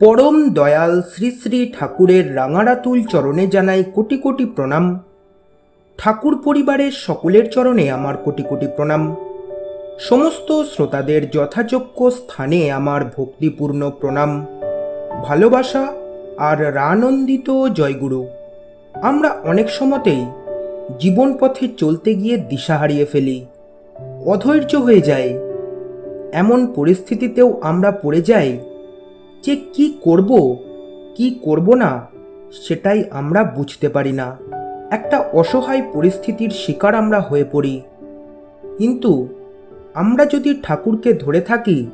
পরম দয়াল শ্রী শ্রী ঠাকুরের রাঙারাতুল চরণে জানাই কোটি কোটি প্রণাম। ঠাকুর পরিবারের সকলের চরণে আমার কোটি কোটি প্রণাম। সমস্ত শ্রোতাদের যথাযোগ্য স্থানে আমার ভক্তিপূর্ণ প্রণাম। ভালোবাসা আর রানন্দিত জয়গুরু। আমরা অনেক সময়তেই জীবন পথে চলতে গিয়ে দিশা হারিয়ে ফেলি। অধৈর্য হয়ে যায় এমন পরিস্থিতিতেও আমরা পড়ে যাই যে কি করব কি করব না, সেটাই আমরা বুঝতে পারি না। একটা অসহায় পরিস্থিতির শিকার আমরা হয়ে পড়ি। কিন্তু আমরা যদি ঠাকুরকে ধরে থাকি,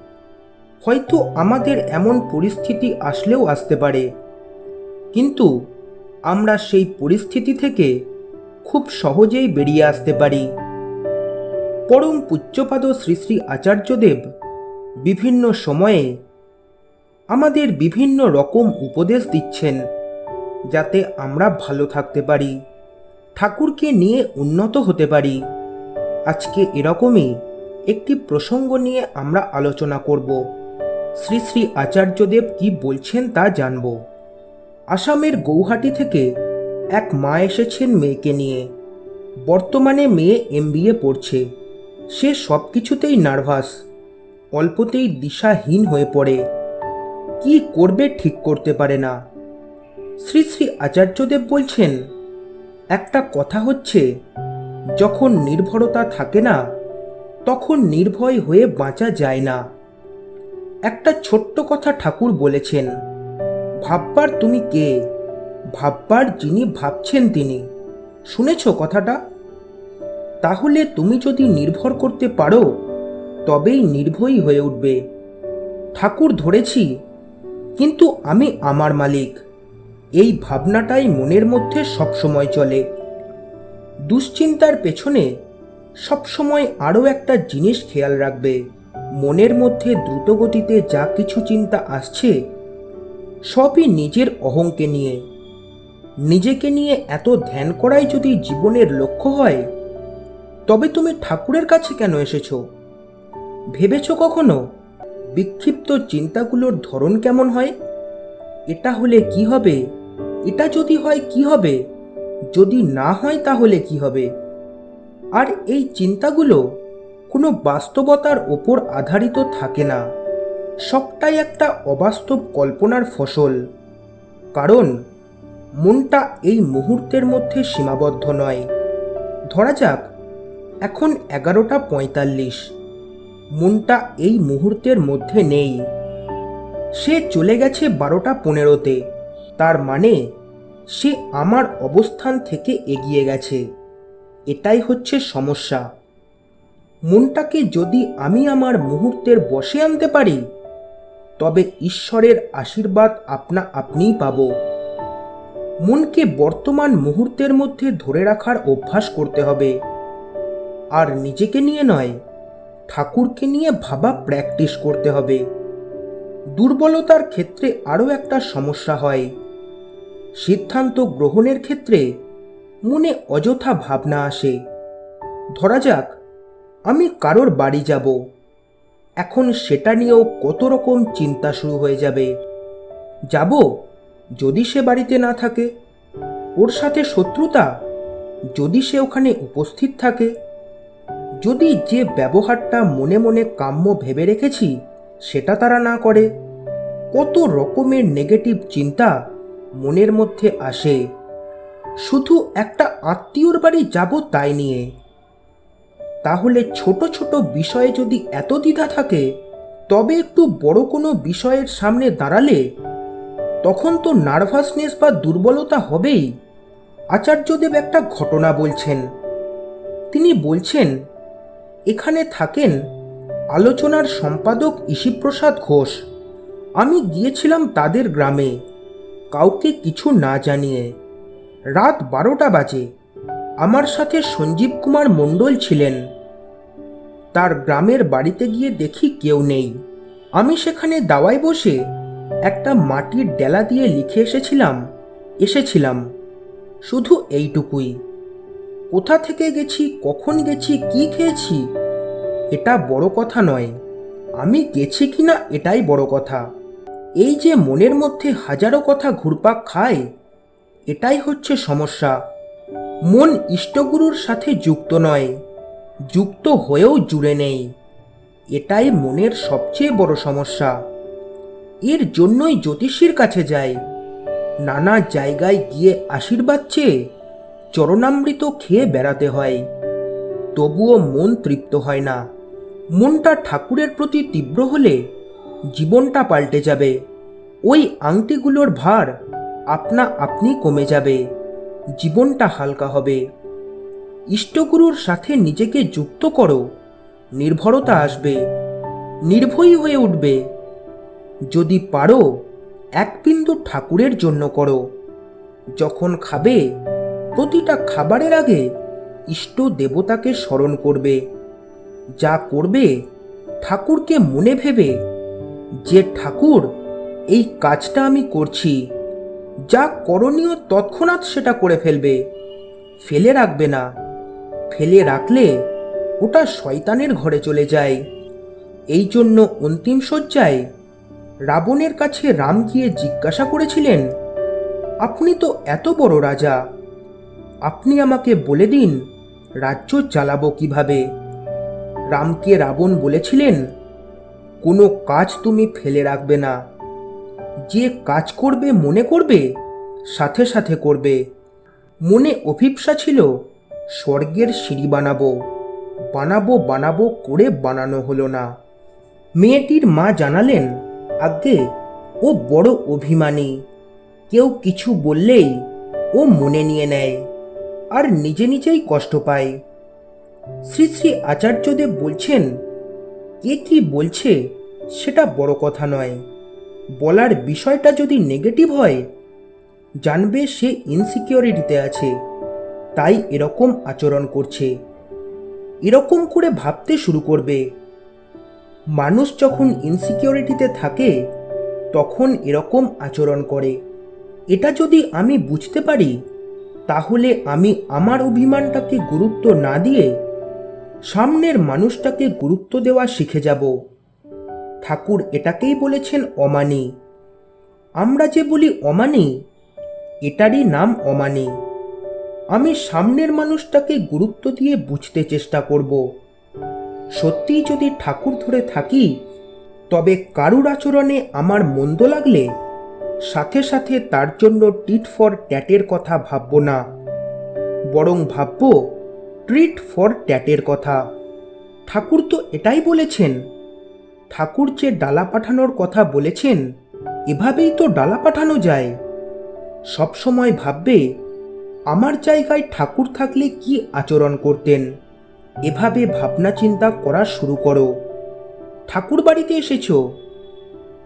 হয়তো আমাদের এমন পরিস্থিতি আসলেও আসতে পারে। কিন্তু আমরা সেই পরিস্থিতি থেকে খুব সহজেই বেরিয়ে আসতে পারি। পরম পূজ্যপাদ শ্রী শ্রী আচার্যদেব বিভিন্ন সময়ে আমাদের বিভিন্ন রকম উপদেশ দিচ্ছেন, যাতে আমরা ভালো থাকতে পারি, ঠাকুরকে নিয়ে উন্নত হতে পারি। আজকে এরকমই একটি প্রসঙ্গ নিয়ে আমরা আলোচনা করব। শ্রী শ্রী আচার্যদেব কি বলছেন তা জানব। আসামের গৌহাটি থেকে এক মা এসেছেন মেয়েকে নিয়ে। বর্তমানে মেয়ে এমবিএ পড়ছে। সে সব কিছুতেই নার্ভাস, অল্পতেই দিশাহীন হয়ে পড়ে। কি করবে ঠিক করতে পারে না। শ্রী শ্রী আচার্যদেব বলছেন, একটা কথা হচ্ছে, যখন নির্ভরতা থাকে না, তখন নির্ভয় হয়ে বাঁচা যায় না। একটা ছোট্ট কথা ঠাকুর বলেছেন, ভাববার তুমি কে? ভাববার যিনি ভাবছেন তিনি। শুনেছ কথাটা? তাহলে তুমি যদি নির্ভর করতে পারো, তবেই নির্ভয়ী হয়ে উঠবে। ঠাকুর ধরেছি কিন্তু আমি আমার মালিক। এই ভাবনাটাই মনের মধ্যে সবসময় চলে। দুশ্চিন্তার পেছনে সবসময় আরও একটা জিনিস খেয়াল রাখবে। মনের মধ্যে দ্রুতগতিতে যা কিছু চিন্তা আসছে, সবই নিজের অহংকে নিয়ে। নিজেকে নিয়ে এত ধ্যান করাই যদি জীবনের লক্ষ্য হয়, তবে তুমি ঠাকুরের কাছে কেন এসেছ? ভেবেছ কখনো? বিক্ষিপ্ত চিন্তাগুলোর ধরন কেমন হয়? এটা হলে কি হবে? এটা যদি হয় কি হবে? যদি না হয় তাহলে কি হবে? আর এই চিন্তাগুলো কোনো বাস্তবতার ওপর আধারিত থাকে না। সবটাই একটা অবাস্তব কল্পনার ফসল। কারণ মনটা এই মুহূর্তের মধ্যে সীমাবদ্ধ নয়। ধরা যাক, এখন এগারোটা পঁয়তাল্লিশ। মনটা এই মুহূর্তের মধ্যে নেই। সে চলে গেছে বারোটা পনেরোতে। তার মানে সে আমার অবস্থান থেকে এগিয়ে গেছে। এটাই হচ্ছে সমস্যা। মনটাকে যদি আমি আমার মুহূর্তের বসে আনতে পারি, তবে ঈশ্বরের আশীর্বাদ আপনা আপনিই পাব। মনকে বর্তমান মুহূর্তের মধ্যে ধরে রাখার অভ্যাস করতে হবে। আর নিজেকে নিয়ে নয় ঠাকুরকে নিয়ে ভাবা প্র্যাকটিস করতে হবে। দুর্বলতার ক্ষেত্রে আরও একটা সমস্যা হয়। সিদ্ধান্ত গ্রহণের ক্ষেত্রে মনে অযথা ভাবনা আসে। ধরা যাক, আমি কারোর বাড়ি যাব। এখন সেটা নিয়েও কত রকম চিন্তা শুরু হয়ে যাবে। যাব যদি সে বাড়িতে না থাকে। ওর সাথে শত্রুতা যদি সে ওখানে উপস্থিত থাকে। যদি যে ব্যবহারটা মনে মনে কাম্য ভেবে রেখেছি, সেটা তারা না করে। কত রকমের নেগেটিভ চিন্তা মনের মধ্যে আসে। শুধু একটা আত্মীয়র বাড়ি যাব তাই নিয়ে। তাহলে ছোট ছোট বিষয়ে যদি এত দ্বিধা থাকে, তবে একটু বড় কোনো বিষয়ের সামনে দাঁড়ালে তখন তো নার্ভাসনেস বা দুর্বলতা হবেই। আচার্যদেব একটা ঘটনা বলছেন। তিনি বলছেন এখানে থাকেন আলোচনার সম্পাদক ইশিপ্রসাদ ঘোষ। আমি গিয়েছিলাম তাদের গ্রামে, কাউকে কিছু না জানিয়ে। রাত বারোটা বাজে। আমার সাথে সঞ্জীব কুমার মণ্ডল ছিলেন। তার গ্রামের বাড়িতে গিয়ে দেখি কেউ নেই। আমি সেখানে দাওয়ায় বসে একটা মাটির ডেলা দিয়ে লিখে এসেছিলাম এসেছিলাম। শুধু এইটুকুই। কোথা থেকে গেছি, কখন গেছি, কি খেয়েছি? এটা বড় কথা নয়। আমি গেছি কিনা এটাই বড় কথা। এই যে মনের মধ্যে হাজারো কথা ঘুরপাক খায়, এটাই হচ্ছে সমস্যা। মন ইষ্টগুরুর সাথে যুক্ত নয়, যুক্ত হয়েও জুড়ে নেই। এটাই মনের সবচেয়ে বড় সমস্যা। এর জন্যই জ্যোতিষীর কাছে যায় নানা জায়গায় গিয়ে আশীর্বাদ চেয়ে চরণামৃত খেয়ে বেড়াতে হয়। তবুও মন তৃপ্ত হয় না। মনটা ঠাকুরের প্রতি তীব্র হলে জীবনটা পাল্টে যাবে। ওই আংটিগুলোর ভার আপনা আপনি কমে যাবে। জীবনটা হালকা হবে। ইষ্টগুরুর সাথে নিজেকে যুক্ত করো। নির্ভরতা আসবে। নির্ভয়ী হয়ে উঠবে। যদি পারো, এক বিন্দু ঠাকুরের জন্য করো। যখন খাবে প্রতিটা খাবারের আগে ইষ্ট দেবতাকে স্মরণ করবে। যা করবে, ঠাকুরকে মনে ভেবে, যে ঠাকুর, এই কাজটা আমি করছি। যা করণীয় তৎক্ষণাৎ সেটা করে ফেলবে। ফেলে রাখবে না। ফেলে রাখলে ওটা শয়তানের ঘরে চলে যায়। এই জন্য অন্তিম শয্যায় রাবণের কাছে রাম গিয়ে জিজ্ঞাসা করেছিলেন, আপনি তো এত বড় রাজা আপনি আমাকে বলে দিন, রাজ্য চালাবো কীভাবে? রামকে রাবণ বলেছিলেন, কোনো কাজ তুমি ফেলে রাখবে না। যে কাজ করবে মনে করবে, সাথে সাথে করবে। মনে অভিপ্সা ছিল, স্বর্গের সিঁড়ি বানাবো বানাবো বানাবো করে বানানো হলো না। মেয়েটির মা জানালেন আগে ও বড় অভিমানী, কেউ কিছু বললেই ও মনে নিয়ে নেয়। আর নিজে নিজেই কষ্ট পায়। শ্রী শ্রী আচার্যদেব বলছেন, কে কি বলছে সেটা বড় কথা নয়। বলার বিষয়টা যদি নেগেটিভ হয়, জানবে সে ইনসিকিউরিটিতে আছে। তাই এরকম আচরণ করছে। এরকম করে ভাবতে শুরু করবে। মানুষ যখন ইনসিকিউরিটিতে থাকে, তখন এরকম আচরণ করে। এটা যদি আমি বুঝতে পারি তাহলে আমি আমার অভিমানটাকে গুরুত্ব না দিয়ে সামনের মানুষটাকে গুরুত্ব দেওয়া শিখে যাব। ঠাকুর এটাকেই বলেছেন অমানি। আমরা যে বলি অমানি, এটারই নাম অমানি। আমি সামনের মানুষটাকে গুরুত্ব দিয়ে বুঝতে চেষ্টা করব। সত্যিই যদি ঠাকুর ধরে থাকি, তবে কারুর আচরণে আমার মন্দ লাগলে সাথে সাথে তার জন্য টিট ফর ট্যাটের কথা ভাবব না। বরং ভাবব, ট্রিট ফর ট্যাটের কথা। ঠাকুর তো এটাই বলেছেন। ঠাকুর যে ডালা পাঠানোর কথা বলেছেন, এভাবেই তো ডালা পাঠানো যায়। সবসময় ভাববে, আমার জায়গায় ঠাকুর থাকলে কি আচরণ করতেন? এভাবে ভাবনা চিন্তা করা শুরু করো। ঠাকুর বাড়িতে এসেছ?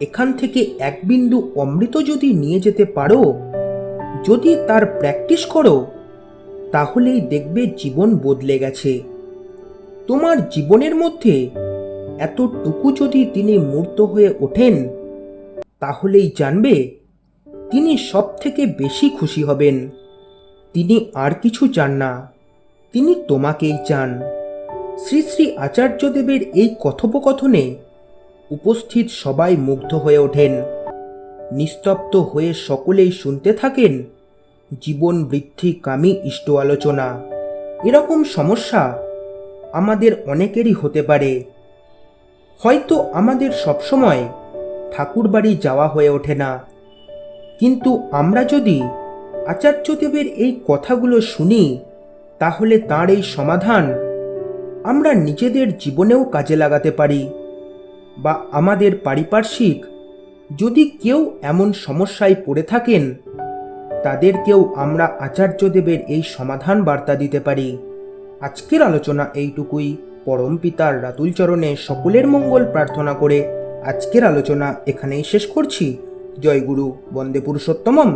এখান থেকে এক বিন্দু অমৃত যদি নিয়ে যেতে পারো, যদি তার প্র্যাকটিস করো, তাহলেই দেখবে জীবন বদলে গেছে। তোমার জীবনের মধ্যে এতটুকু যদি তিনি মূর্ত হয়ে ওঠেন, তাহলেই জানবে তিনি সব থেকে বেশি খুশি হবেন। তিনি আর কিছু চান না, তিনি তোমাকেই চান। শ্রী শ্রী আচার্যদেবের এই কথোপকথনে উপস্থিত সবাই মুগ্ধ হয়ে ওঠেন। নিস্তব্ধ হয়ে সকলেই শুনতে থাকেন জীবন বৃদ্ধি কামী ইষ্ট আলোচনা। এরকম সমস্যা আমাদের অনেকেরই হতে পারে। হয়তো আমাদের সবসময় ঠাকুর বাড়ি যাওয়া হয়ে ওঠে না। কিন্তু আমরা যদি আচার্যদেবের এই কথাগুলো শুনি, তাহলে তার এই সমাধান আমরা নিজেদের জীবনেও কাজে লাগাতে পারি। বা আমাদের পারিপার্শ্বিক, যদি কেউ এমন সমস্যায় পড়ে থাকেন তাদেরকেও আমরা আচার্যদেবের এই সমাধান বার্তা দিতে পারি। আজকের আলোচনা এইটুকুই। পরম পিতার রাতুল চরণে সকলের মঙ্গল প্রার্থনা করে আজকের আলোচনা এখানেই শেষ করছি। জয় গুরু, বন্দে পুরুষোত্তমম।